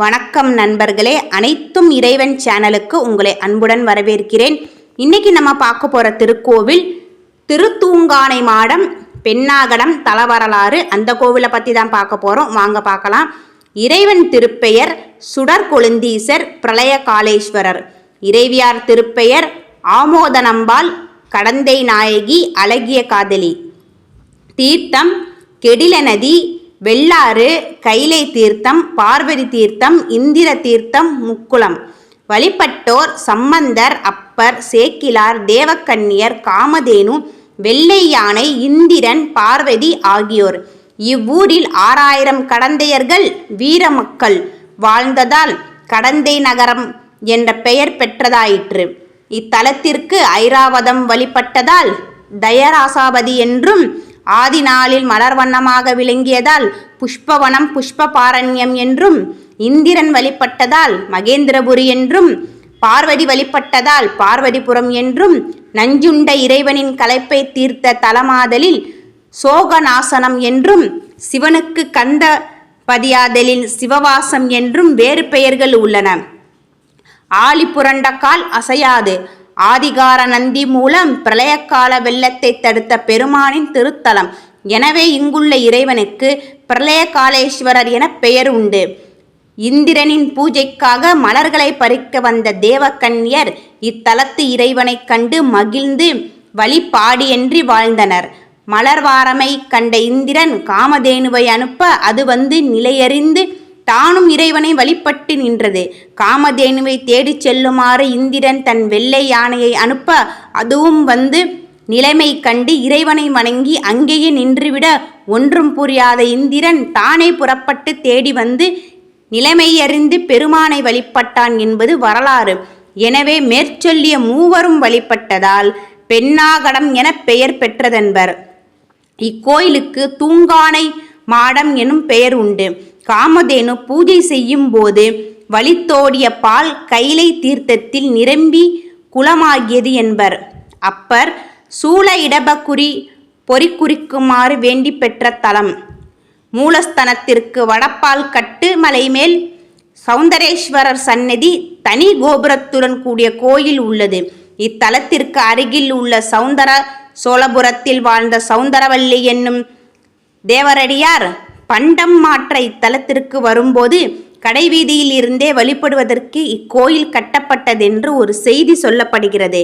வணக்கம் நண்பர்களே. அனைத்தும் இறைவன் சேனலுக்கு உங்களை அன்புடன் வரவேற்கிறேன். இன்னைக்கு நம்ம பார்க்க போகிற திருக்கோவில் திருத்தூங்கானை மாடம் பெண்ணாகடம் தலவரலாறு அந்த கோவிலை பற்றி தான் பார்க்க போகிறோம் வாங்க பார்க்கலாம். இறைவன் திருப்பெயர் சுடர் கொழுந்தீசர் பிரளய காலேஸ்வரர் இறைவியார் திருப்பெயர் ஆமோதனம்பாள் கடந்தை நாயகி அழகிய காதலி. தீர்த்தம் கெடில நதி வெள்ளாறு கைலை தீர்த்தம் பார்வதி தீர்த்தம் இந்திர தீர்த்தம் முக்குளம். வழிபட்டோர் சம்பந்தர் அப்பர் சேக்கிலார் தேவக்கன்னியர் காமதேனு வெள்ளை யானை இந்திரன் பார்வதி ஆகியோர். இவ்வூரில் ஆறாயிரம் கடந்தையர்கள் வீர மக்கள். வாழ்ந்ததால் கடந்தை நகரம் என்ற பெயர் பெற்றதாயிற்று. இத்தலத்திற்கு ஐராவதம் வழிபட்டதால் தயராசாபதி என்றும் ஆதி நாளில் மலர் வண்ணமாக விளங்கியதால் புஷ்பவனம் புஷ்ப பாரண்யம் என்றும் இந்திரன் வழிபட்டதால் மகேந்திரபுரி என்றும் பார்வதி வழிபட்டதால் பார்வதிபுரம் என்றும் நஞ்சுண்ட இறைவனின் கலைப்பை தீர்த்த தலமாதலில் சோகநாசனம் என்றும் சிவனுக்கு கந்த பதியாதலில் சிவவாசம் என்றும் வேறு பெயர்கள் உள்ளன. ஆலி புரண்ட கால் அசையாது. ஆதிகார நந்தி மூலம் பிரளயக்கால வெள்ளத்தை தடுத்த பெருமானின் திருத்தலம். எனவே இங்குள்ள இறைவனுக்கு பிரளயகாலேஸ்வரர் என பெயர் உண்டு. இந்திரனின் பூஜைக்காக மலர்களை பறிக்க வந்த தேவக்கன்யர் இத்தலத்து இறைவனைக் கண்டு மகிழ்ந்து வழிபாடியன்றி வாழ்ந்தனர். மலர்வாரமை கண்ட இந்திரன் காமதேனுவை அனுப்ப அது வந்து நிலையறிந்து தானும் இறைவனை வழிபட்டு நின்றது. காமதேனுவை தேடிச் செல்லுமாறு இந்திரன் தன் வெள்ளை யானையை அனுப்ப அதுவும் வந்து நிலைமை கண்டு இறைவனை வணங்கி அங்கேயே நின்றுவிட ஒன்றும் புரியாத இந்திரன் தானே புறப்பட்டு தேடி வந்து நிலைமையறிந்து பெருமானை வழிபட்டான் என்பது வரலாறு. எனவே மேற்சொல்லிய மூவரும் வழிபட்டதால் பெண்ணாகடம் என பெயர் பெற்றதென்பர். இக்கோயிலுக்கு தூங்கானை மாடம் எனும் பெயர் உண்டு. காமதேனு பூஜை செய்யும் போது வழித்தோடிய பால் கைலை தீர்த்தத்தில் நிரம்பி குளமாகியது என்பர். அப்பர் சூழ இடபக்குறி பொறிக்குறிக்குமாறு வேண்டி பெற்ற தலம். மூலஸ்தனத்திற்கு வடப்பால் கட்டு மலை மேல் சௌந்தரேஸ்வரர் சன்னதி தனி கோபுரத்துடன் கூடிய கோயில் உள்ளது. இத்தலத்திற்கு அருகில் உள்ள சௌந்தர சோழபுரத்தில் வாழ்ந்த சௌந்தரவல்லி என்னும் தேவரடியார் பண்டம் மாற்ற இத்தலத்திற்கு வரும்போது கடைவீதியில் இருந்தே வழிபடுவதற்கு இக்கோயில் கட்டப்பட்டதென்று ஒரு செய்தி சொல்லப்படுகிறது.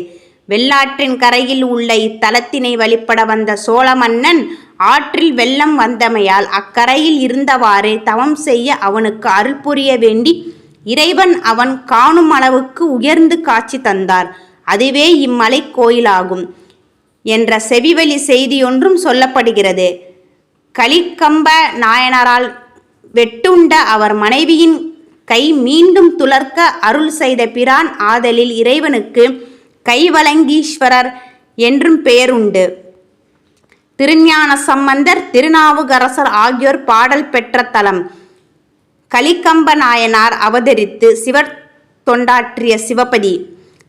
வெள்ளாற்றின் கரையில் உள்ள இத்தலத்தினை வழிபட வந்த சோழ மன்னன் ஆற்றில் வெள்ளம் வந்தமையால் அக்கரையில் இருந்தவாறே தவம் செய்ய அவனுக்கு அருள் புரிய வேண்டி இறைவன் அவன் காணும் அளவுக்கு உயர்ந்து காட்சி தந்தார். அதுவே இம்மலை கோயிலாகும் என்ற செவிவழி செய்தியொன்றும் சொல்லப்படுகிறது. கலிக்கம்ப நாயனரால் வெட்டுண்ட அவர் மனைவியின் கை மீண்டும் துளர்க்க அருள் செய்த பிரான் ஆதலில் இறைவனுக்கு கைவலங்கீஸ்வரர் என்றும் பெயருண்டு திருஞான சம்பந்தர் திருநாவுக்கரசர் ஆகியோர் பாடல் பெற்ற தலம். கலிக்கம்ப நாயனார் அவதரித்து சிவர் தொண்டாற்றிய சிவபதி.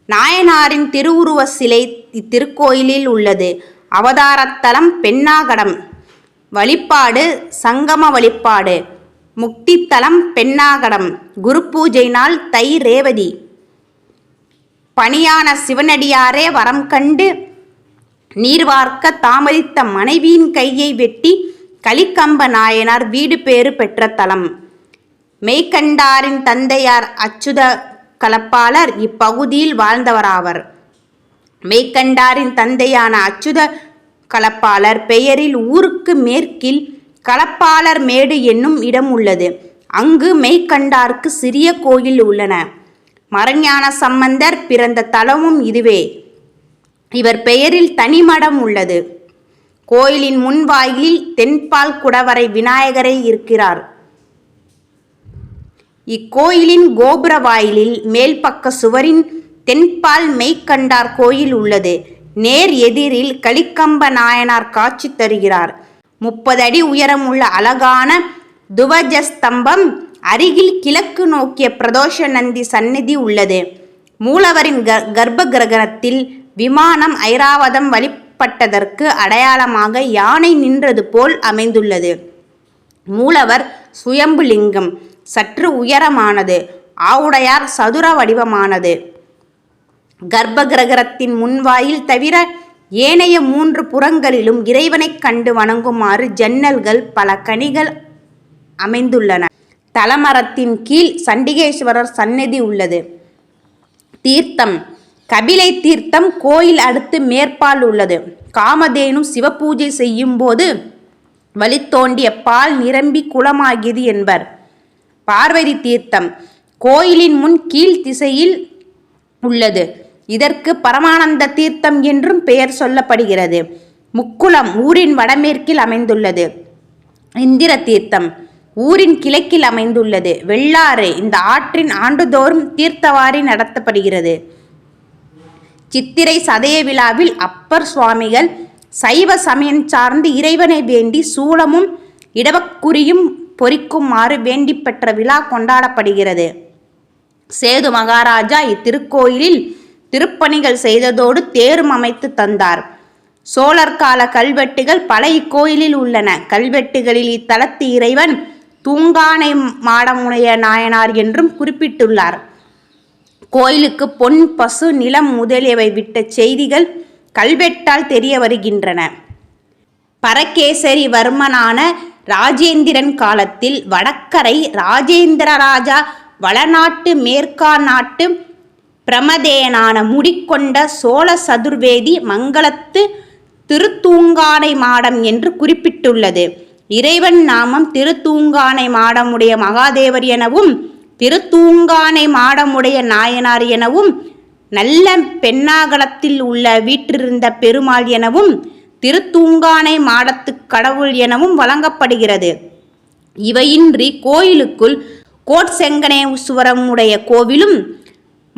நாயனாரின் திருவுருவ சிலை இத்திருக்கோயிலில் உள்ளது. அவதாரத்தலம் பெண்ணாகடம். வழிபாடு சங்கம வழிபாடு. முக்தித்தலம் பெண்ணாகடம். குரு பூஜை நாள் தை ரேவதி. பணியான சிவனடியாரே வரம் கண்டு நீர்வார்க்க தாமதித்த மனைவியின் கையை வெட்டி கலிக்கம்ப நாயனார் வீடு பேறு பெற்ற தலம். மெய்கண்டாரின் தந்தையார் அச்சுத கலப்பாளர் இப்பகுதியில் வாழ்ந்தவராவர். மெய்கண்டாரின் தந்தையான அச்சுத கலப்பாளர் பெயரில் ஊருக்கு மேற்கில் கலப்பாளர் மேடு என்னும் இடம் உள்ளது. அங்கு மெய்கண்டார்க்கு சிறிய கோயில் உள்ளன. மரஞான சம்பந்தர் பிறந்த தலமும் இதுவே. இவர் பெயரில் தனிமடம் உள்ளது. கோயிலின் முன்வாயிலில் தென்பால் குடவரை விநாயகரை இருக்கிறார். இக்கோயிலின் கோபுர வாயிலில் மேல்பக்க சுவரின் தென்பால் மெய்கண்டார் கோயில் உள்ளது. நேர் எதிரில் கலிக்கம்ப நாயனார் காட்சி தருகிறார். முப்பது அடி உயரமுள்ள அழகான துவஜஸ்தம்பம் அருகில் கிழக்கு நோக்கிய பிரதோஷ நந்தி சந்நிதி உள்ளது. மூலவரின் க கர்ப்ப கிரகணத்தில் விமானம் ஐராவதம் வழிபட்டதற்கு அடையாளமாக யானை நின்றது போல் அமைந்துள்ளது. மூலவர் சுயம்புலிங்கம் சற்று உயரமானது ஆவுடையார் சதுர வடிவமானது. கர்ப்ப கிரகரத்தின் முன்வாயில் தவிர ஏனைய மூன்று புறங்களிலும் இறைவனைக் கண்டு வணங்குமாறு ஜன்னல்கள் பல கனிகள் அமைந்துள்ளன. தலமரத்தின் கீழ் சண்டிகேஸ்வரர் சந்நிதி உள்ளது. தீர்த்தம். கபிலை தீர்த்தம் கோயில் அடுத்து மேற்பால் உள்ளது. காமதேனு சிவபூஜை செய்யும் போது வழித்தோண்டிய பால் நிரம்பி குளமாகியது என்பர். பார்வதி தீர்த்தம். கோயிலின் முன் கீழ் திசையில் உள்ளது. இதற்கு பரமானந்த தீர்த்தம் என்றும் பெயர் சொல்லப்படுகிறது. முக்குளம் ஊரின் வடமேற்கில் அமைந்துள்ளது. இந்திர தீர்த்தம் ஊரின் கிழக்கில் அமைந்துள்ளது. வெள்ளாறு இந்த ஆற்றின் ஆண்டுதோறும் தீர்த்தவாரி நடத்தப்படுகிறது. சித்திரை சதய விழாவில் அப்பர் சுவாமிகள் சைவ சமயம் சார்ந்து இறைவனை வேண்டி சூளமும் இடவக்குறியும் பொறிக்குமாறு வேண்டி பெற்ற விழா கொண்டாடப்படுகிறது. சேது மகாராஜா இத்திருக்கோயிலில் திருப்பணிகள் செய்ததோடு தேரும் அமைத்து தந்தார். சோழர் கால கல்வெட்டுகள் பல இக்கோயிலில் உள்ளன. கல்வெட்டுகளில் இத்தலத்து இறைவன் தூங்கானை மாடமுடைய நாயனார் என்றும் குறிப்பிட்டுள்ளார். கோயிலுக்கு பொன் பசு நிலம் முதலியவை விட்ட செய்திகள் கல்வெட்டால் தெரிய வருகின்றன. பரகேசரி வர்மனான ராஜேந்திரன் காலத்தில் வடக்கரை ராஜேந்திர ராஜா வளநாட்டு மேற்கா நாட்டு பிரமதேனான முடிக்கொண்ட சோழ சதுர்வேதி மங்களத்து திருத்தூங்கானை மாடம் என்று குறிப்பிட்டுள்ளது. இறைவன் நாமம் திருத்தூங்கானை மாடமுடைய மகாதேவர் எனவும் திருத்தூங்கானை மாடமுடைய நாயனார் எனவும் நல்ல பெண்ணாகலத்தில் உள்ள வீற்றிருந்த பெருமாள் எனவும் திருத்தூங்கானை மாடத்து கடவுள் எனவும் வழங்கப்படுகிறது. இவையின்றி கோயிலுக்குள் கோட்செங்கனேஸ்வரமுடைய கோவிலும்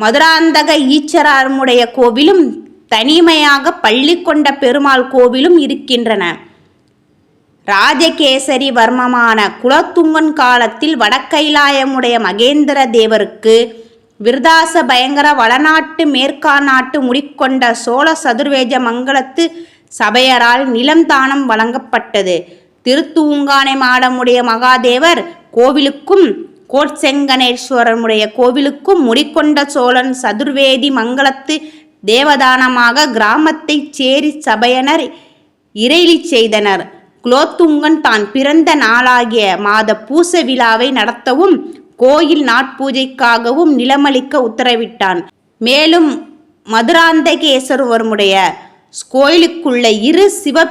மதுராந்தக ஈச்சராமுடைய கோவிலும் தனிமையாக பள்ளி கொண்ட பெருமாள் கோவிலும் இருக்கின்றன. ராஜகேசரி வர்மமான குலத்துங்கன் காலத்தில் வடக்கைலாயமுடைய மகேந்திர தேவருக்கு விருதாச பயங்கர வளநாட்டு மேற்கா நாட்டு முடிக்கொண்ட சோழ சதுர்வேஜ மங்களத்து சபையரால் நிலம் தானம் வழங்கப்பட்டது. திருத்தூங்கானை மாடமுடைய மகாதேவர் கோவிலுக்கும் கோட்செங்கனேஸ்வரனுடைய கோவிலுக்கும் முடிக்கொண்ட சோழன் சதுர்வேதி மங்களத்து தேவதானமாக கிராமத்தைச் சேரி சபையனர் இறைலி செய்தனர். குலோத்துங்கன் தான் பிறந்த நாளாகிய மாத பூச விழாவை நடத்தவும் கோயில் நாட்பூஜைக்காகவும் நிலமளிக்க உத்தரவிட்டான். மேலும் மதுராந்தகேஸ்வரமுடைய கோயிலுக்குள்ள இரு சிவ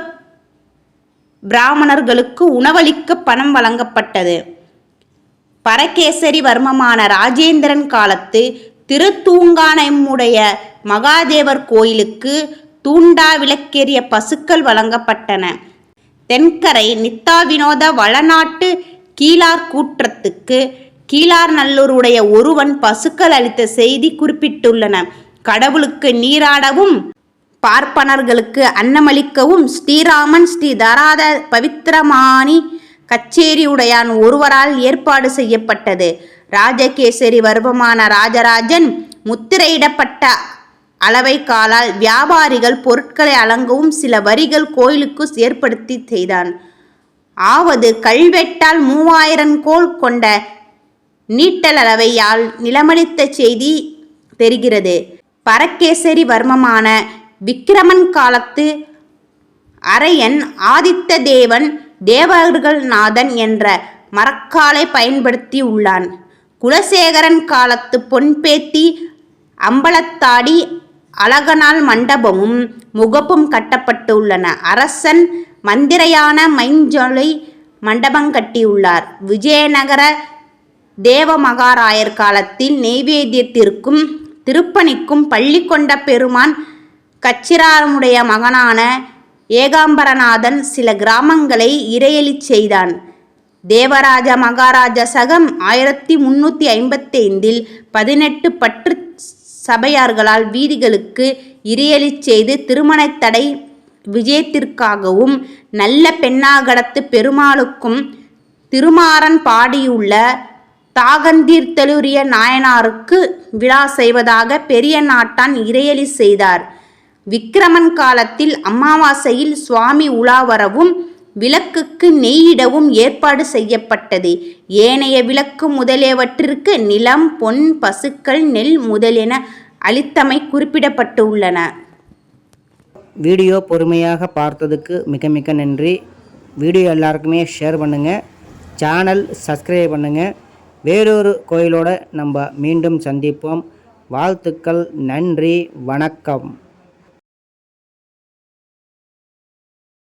பிராமணர்களுக்கு உணவளிக்க பணம் வழங்கப்பட்டது. பரகேசரி வர்மமான ராஜேந்திரன் காலத்து திருத்தூங்கானம்முடைய மகாதேவர் கோயிலுக்கு தூண்டா விளக்கேறிய பசுக்கள் வழங்கப்பட்டன. தென்கரை நித்தா வினோத வளநாட்டு கீழார் கூற்றத்துக்கு கீழார் நல்லூருடைய ஒருவன் பசுக்கள் அளித்த செய்தி குறிப்பிட்டுள்ளன. கடவுளுக்கு நீராடவும் பார்ப்பனர்களுக்கு அன்னமளிக்கவும் ஸ்ரீராமன் ஸ்ரீ தராத பவித்திரமானி கச்சேரி உடையான் ஒருவரால் ஏற்பாடு செய்யப்பட்டது. ராஜகேசரி வர்பமான ராஜராஜன் முத்திரையிடப்பட்ட அளவை காலால் வியாபாரிகள் பொருட்களை அலங்கவும் சில வரிகள் கோயிலுக்கு ஏற்படுத்தி செய்தான். ஆவது கல்வெட்டால் மூவாயிரம் கோல் கொண்ட நீட்டல் அளவையால் நிலமளித்த செய்தி தெரிகிறது. பரகேசரி வர்மமான விக்கிரமன் காலத்து அரையன் ஆதித்த தேவன் தேவர்கள் நாதன் என்ற மரக்காலை பயன்படுத்தி உள்ளான். குலசேகரன் காலத்து பொன்பேத்தி அம்பலத்தாடி அழகனால் மண்டபமும் முகப்பும் கட்டப்பட்டுள்ளன அரசன் மந்திரையான மைஞ்சொலை மண்டபம் கட்டியுள்ளார். விஜயநகர தேவமகாராயர் காலத்தில் நெய்வேத்தியத்திற்கும் திருப்பணிக்கும் பள்ளி கொண்ட பெருமான் கச்சிராமுடைய மகனான ஏகாம்பரநாதன் சில கிராமங்களை இறையலி செய்தான். தேவராஜ மகாராஜ சகம் ஆயிரத்தி முன்னூற்றி ஐம்பத்தைந்தில் பதினெட்டு பற்று சபையார்களால் வீதிகளுக்கு இரையலி செய்து திருமணத் தடை விஜயத்திற்காகவும் நல்ல பெண்ணாகடத்து பெருமாளுக்கும் திருமாறன் பாடியுள்ள தாகந்தீர்த்தலுரிய நாயனாருக்கு விழா செய்வதாக பெரிய நாட்டான் இறையலி செய்தார். விக்கிரமன் காலத்தில் அமாவாசையில் சுவாமி உலா வரவும் விளக்குக்கு நெய்யிடவும் ஏற்பாடு செய்யப்பட்டது. ஏனைய விளக்கு முதலியவற்றிற்கு நிலம் பொன் பசுக்கள் நெல் முதலியன அளித்தமை குறிப்பிடப்பட்டுள்ளன. வீடியோ பொறுமையாக பார்த்ததுக்கு மிக மிக நன்றி. வீடியோ எல்லாருக்குமே ஷேர் பண்ணுங்கள் சேனல் சப்ஸ்கிரைப் பண்ணுங்கள் வேறொரு கோயிலோட நம்ம மீண்டும் சந்திப்போம். வாழ்த்துக்கள் நன்றி வணக்கம்.